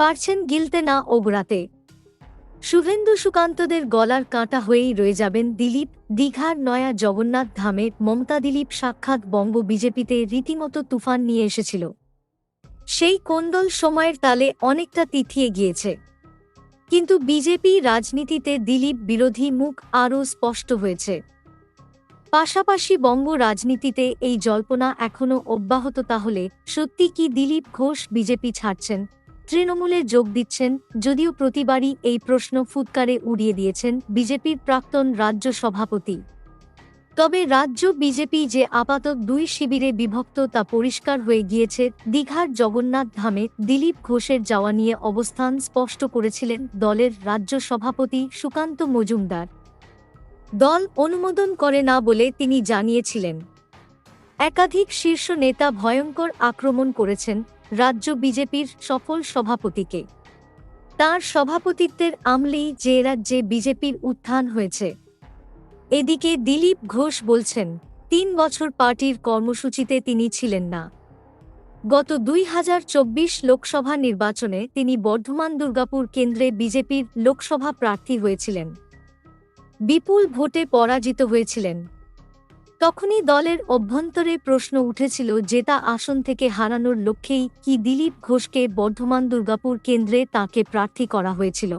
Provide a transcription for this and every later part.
পারছেন গিলতে না ওগড়াতে। শুভেন্দু সুকান্তদের গলার কাঁটা হয়েই রয়ে যাবেন দিলীপ, দীঘার নয়া জগন্নাথ ধামে মমতা দিলীপ সাক্ষাৎ বঙ্গ বিজেপিতে রীতিমতো তুফান নিয়ে এসেছিল। সেই কোন্দল সময়ের তালে অনেকটা তিথিয়ে গিয়েছে কিন্তু বিজেপি রাজনীতিতে দিলীপ বিরোধী মুখ আরও স্পষ্ট হয়েছে। পাশাপাশি বঙ্গ রাজনীতিতে এই জল্পনা এখনও অব্যাহত, তাহলে সত্যি কি দিলীপ ঘোষ বিজেপি ছাড়ছেন? তৃণমূলে যোগ দিচ্ছেন, যদিও প্রতিবারই এই প্রশ্ন ফুৎকারে উড়িয়ে দিয়েছেন বিজেপির প্রাক্তন রাজ্য সভাপতি। তবে রাজ্য বিজেপি যে আপাতত দুই শিবিরে বিভক্ত তা পরিষ্কার হয়ে গিয়েছে, দীঘার জগন্নাথ ধামে দিলীপ ঘোষের যাওয়া নিয়ে অবস্থান স্পষ্ট করেছিলেন দলের রাজ্য সভাপতি সুকান্ত মজুমদার। দল অনুমোদন করে না বলে তিনি জানিয়েছিলেন। একাধিক শীর্ষ নেতা ভয়ঙ্কর আক্রমণ করেছেন রাজ্য বিজেপির সফল সভাপতিকে। তার সভাপতিত্বের আমলেই যে রাজ্যে বিজেপির উত্থান হয়েছে। এদিকে দিলীপ ঘোষ বলছেন, তিন বছর পার্টির কর্মসূচিতে তিনি ছিলেন না। গত দুই হাজার চব্বিশ লোকসভা নির্বাচনে তিনি বর্ধমান দুর্গাপুর কেন্দ্রে বিজেপির লোকসভা প্রার্থী হয়েছিলেন। বিপুল ভোটে পরাজিত হয়েছিলেন। তখনই দলের অভ্যন্তরে প্রশ্ন উঠেছিল জেতা আসন থেকে হারানোর লক্ষ্যেই কি দিলীপ ঘোষকে বর্ধমান দুর্গাপুর কেন্দ্রে তাকে প্রার্থী করা হয়েছিল।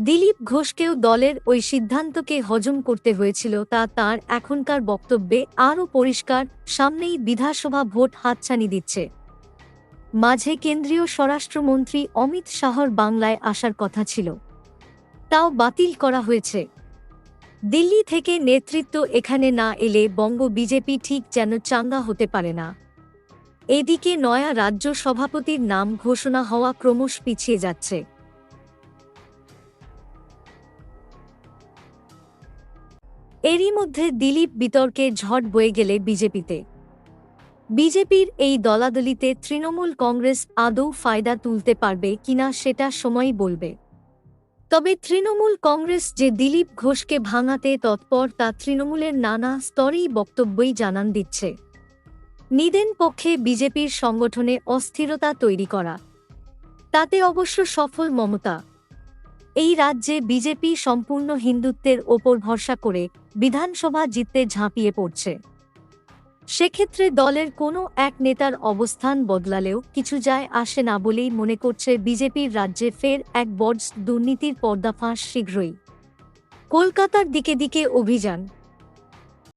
দিলীপ ঘোষকেও দলের ওই সিদ্ধান্তকে হজম করতে হয়েছিল, তা তার এখনকার বক্তব্যে আরও পরিষ্কার, সামনেই বিধানসভা ভোট হাতছানি দিচ্ছে। মাঝে কেন্দ্রীয় স্বরাষ্ট্রমন্ত্রী অমিত শাহর বাংলায় আসার কথা ছিল। তাও বাতিল করা হয়েছে। দিল্লি থেকে নেতৃত্ব এখানে না এলে বঙ্গ বিজেপি ঠিক যেন চাঙ্গা হতে পারে না। এদিকে নয়া রাজ্য সভাপতির নাম ঘোষণা হওয়া ক্রমশ পিছিয়ে যাচ্ছে। এরই মধ্যে দিলীপ বিতর্কে ঝড় বয়ে গেলে বিজেপিতে। বিজেপির এই দলাদলিতে তৃণমূল কংগ্রেস আদৌ ফায়দা তুলতে পারবে কিনা সেটা সময়ই বলবে। তবে তৃণমূল কংগ্রেস যে দিলীপ ঘোষকে ভাঙাতে তৎপর তা তৃণমূলের নানা স্তরেই বক্তব্যই জানান দিচ্ছে। নিদেন পক্ষে বিজেপির সংগঠনে অস্থিরতা তৈরি করা। তাতে অবশ্য সফল মমতা। এই রাজ্যে বিজেপি সম্পূর্ণ হিন্দুত্বের ওপর ভরসা করে বিধানসভা জিততে ঝাঁপিয়ে পড়ছে। সেক্ষেত্রে দলের কোনো এক নেতার অবস্থান বদলালেও কিছু যায় আসে না বলেই মনে করছে বিজেপির রাজ্যে ফের এক বর্জ দুর্নীতির পর্দাফাঁস শীঘ্রই। কলকাতার দিকে দিকে অভিযান